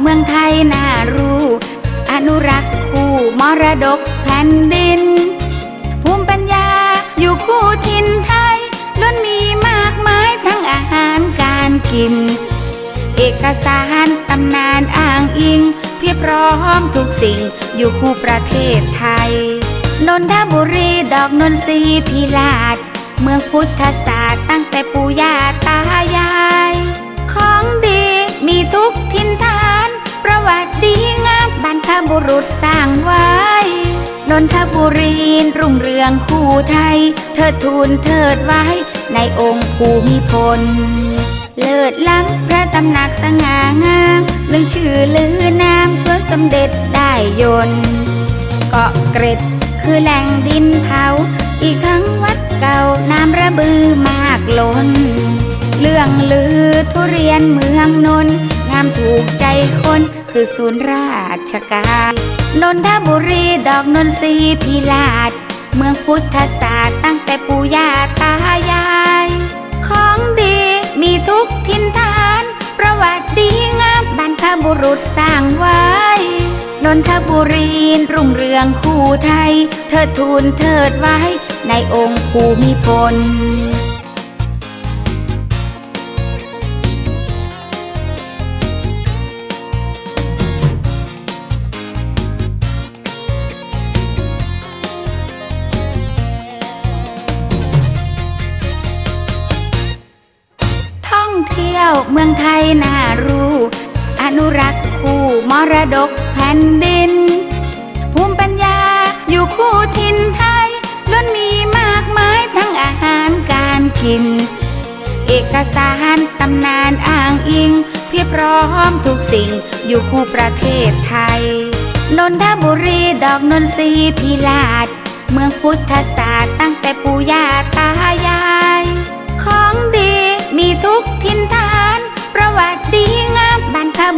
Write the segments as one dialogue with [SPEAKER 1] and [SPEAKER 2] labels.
[SPEAKER 1] เมืองไทยน่ารู้ อนุรักษ์คู่มรดกแผ่นดิน ภูมิปัญญาอยู่คู่ถิ่นไทยล้วนมีมากมายทั้งอาหารการกิน เอกสารตำนานอ้างอิง เพียบพร้อมทุกสิ่งอยู่คู่ประเทศไทย นนทบุรีดอกนนทรีพิลาศเมืองพุทธศาสตร์ตั้งแต่ปู่ย่า ดีงามบรรพบุรุษสร้างไว้ นนทบุรีรุ่งเรืองคู่ไทย เทิดทูนเทิดไว้ ในองค์ภูมิพล เลิศล้ำพระตำหนักสง่างามเรื่องชื่อลือนามสวนสมเด็จได้ยนเกาะเกร็ดคือแหล่งดินเผา อีกครั้งวัดเก่าน้ำระบือมากล้น เรื่องลือทุเรียนเมืองนนท์งามถูกใจคน คือศูนย์ราชการ นนทบุรีดอกนนทรีพิลาศเมืองพุทธศาสตร์ตั้งแต่ปู่ย่าตายาย ของดีมีทุกทินฐาน ประวัติดีงามบรรพบุรุษสร้างไว้ นนทบุรีรุ่งเรืองคู่ไทยเทิดทูนเทิดไว้ในองค์ภูมิพล ยวเมืองไทยน่ารู้ อนุรักษ์คู่มรดกแผ่นดิน ภูมิปัญญาอยู่คู่ถิ่นไทยล้วนมีมากมายทั้งอาหารการกิน เอกสารตำนานอ้างอิงเพียบพร้อมทุกสิ่งอยู่คู่ประเทศไทย นนทบุรีดอกนนทรีพิลาศเมืองพุทธศาสตร์ตั้งแต่ปู่ย่าตายาย ของดีมีทุก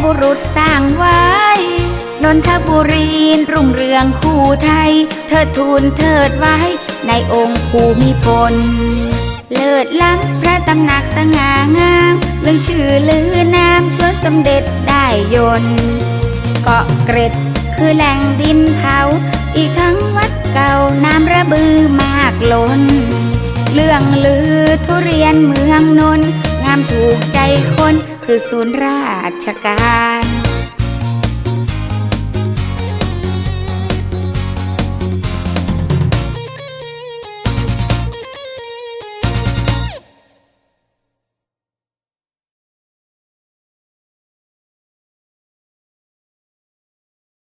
[SPEAKER 1] บุรุษสร้างไว้ นนทบุรีรุ่งเรืองคู่ไทยเทิดทูนเทิดไว้ ในองค์ภูมิพล เลิศล้ำพระตำหนักสง่างามเรื่องชื่อลือนามสวนสมเด็จได้ยนเกาะเกร็ดคือแหล่งดินเผา อีกครั้งวัดเก่าน้ำระบือมากล้น เรื่องลือทุเรียนเมืองนนท์ามถูกใจคน คือศูนย์ราชการ